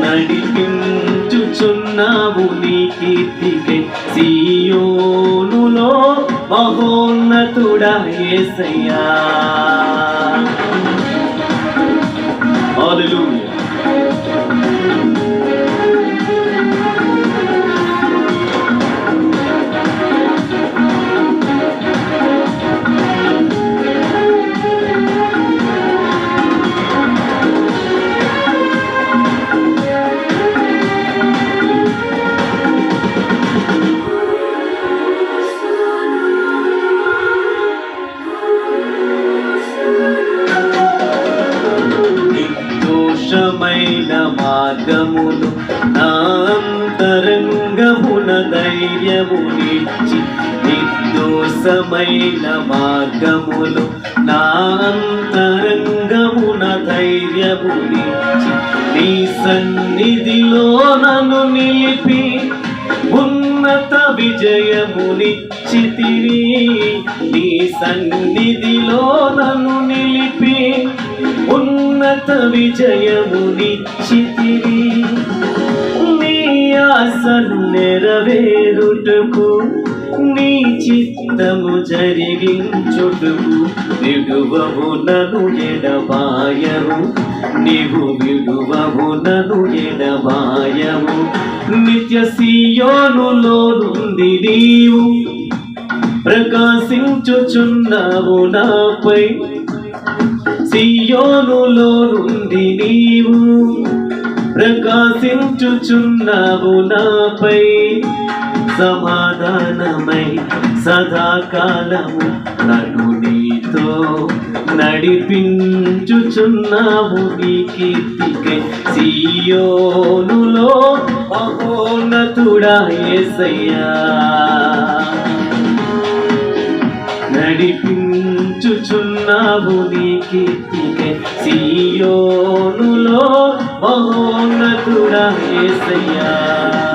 నడిపించుచున్నావు నీ కీర్తికే. సీయోనులో మహోన్నతుడా ఏసయ్యా. ధైర్యమునిచ్చి నిర్దోషమైన మార్గములు నా అంతరంగమున ధైర్యమునిచ్చి నీ సన్నిధిలో నన్ను నిలిపి ఉన్నత విజయమునిచ్చితివి నీ సన్నిధిలో నన్ను నిలిపి ఉన్నత విజయమునిచ్చితివి నీ ఆశలు నెరవేరుటకు నీ చిత్తము జరిగించుటకు విడువవు నను ఎడబాయము. నీవు విడువవు నను ఎడబాయము. నిత్య సీయోనులోనుంది నీవు. ప్రకాశించుచున్నావు నాపై. సియోనులో నుండి నీవు. ప్రకాశించుచున్నావు నాపై. సమాధానమై సదాకాలము నడు నీతో నడిపించుచున్నావు నీ కీర్తికై. సీయోనులో మహోన్నతుడా యేసయ్యా నడిపించుచున్నావు నీ కీర్తికై. సీయోనులో మహోన్నతుడా ఏసయ్యా.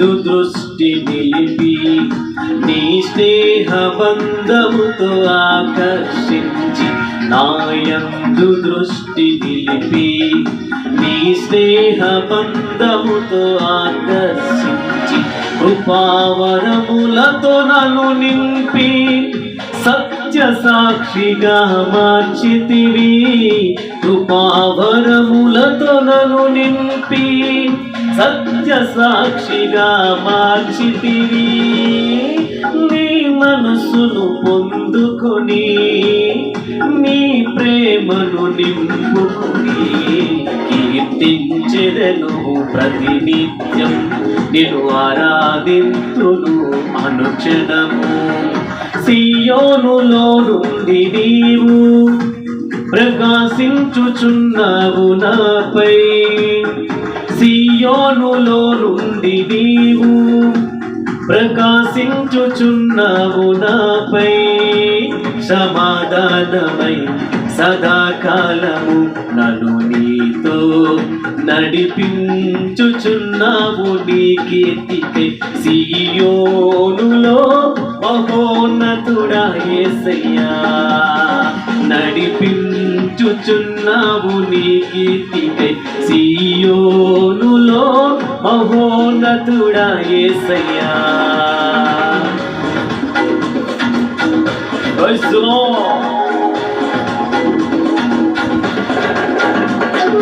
నాయందు దృష్టి నిలిపి నీ స్నేహ బంధముతో ఆకర్షించి నాయందు దృష్టి నిలిపి నీ స్నేహ బంధముతో ఆకర్షించి కృపావరములతో నన్ను నింపి సత్య సాక్షిగా మార్చితివి కృపావరములతో నన్ను నింపి సత్య సాక్షిగా మార్చితివి. నీ మనసును పొందుకొని నీ ప్రేమను నింపుకొని కీర్తించెదను ప్రతినిత్యం. నేను ఆరాధింతును అనుక్షణము సియోనులో నుండి నీవు ప్రకాశించుచున్నావు నాపై. సియోనులో నుండి నీవు ప్రకాశించుచున్నావు నాపై. సమాధానమై సదాకాలము నన్ను నీతో నడిపించుచున్నావు. నీ కీర్తికై సియోనులో మహోన్నతుడా యేసయ్యా నడిపించుచున్నావు నీ కీర్తికై సియోనులో అహోన్నతుడా ఏసయ్యా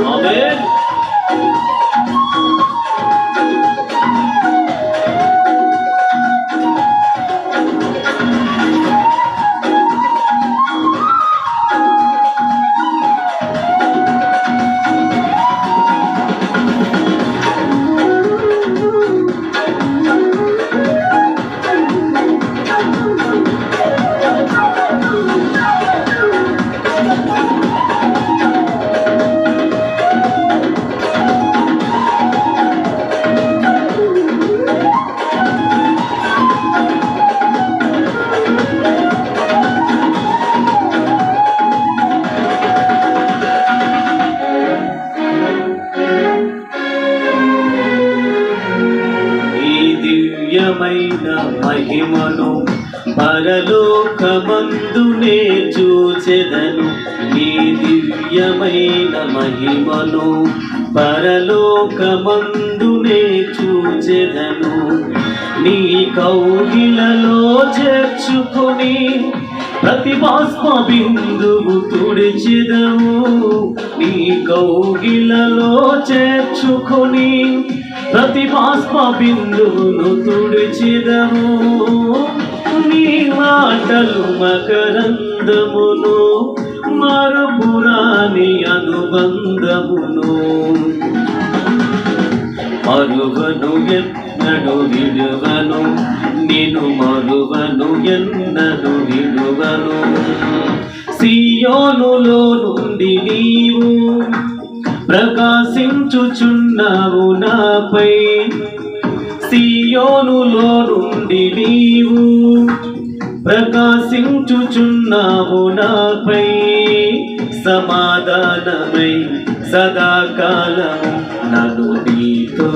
Amen. పరలోకమందునే చూచెదను. నీ దివ్యమైన మహిమను పరలోకమందునే చూచెదను. నీ కౌగిలలో చేర్చుకొని ప్రతి బాష్ప బిందువు తుడిచిదవు. నీ కౌగిలలో చేర్చుకొని ప్రతి బాష్ప బిందువును తుడిచిదవు. నీ మాటలు మకరందమును మరుపురాని అనుబంధమును. మరువను ఎన్నడు విడువను నేను మరువను ఎన్నడు విడువను. సియోనులో నుండి నీవు ప్రకాశించుచున్నావు నాపై సియోనులో నుండి నీవు ప్రకాశించుచున్నావు నాపై. సమాధానమై సదాకాలము నన్ను నీతో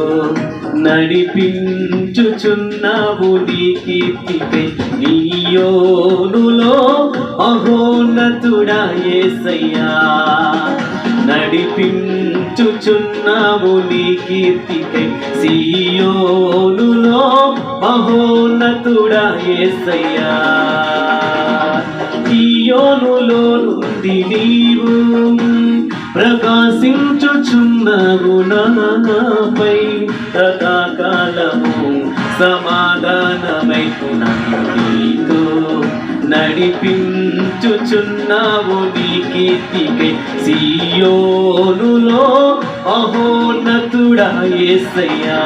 నడిపించుచున్నావు నీ కీర్తిపై. నీయోనులో మహోన్నతుడా యేసయ్యా నడిపించుచున్నావు నీ కీర్తికై సియోనులో మహోన్నతుడా యేసయ్యా సియోనులో నుండి నీవు ప్రకాశించుచున్నావు నాపై. కథాకాలము సమాధానమైపు నీతో నడిపించుచున్నావు నీ కీర్తికై. సియోనులో మహోన్నతుడా ఏసయ్యా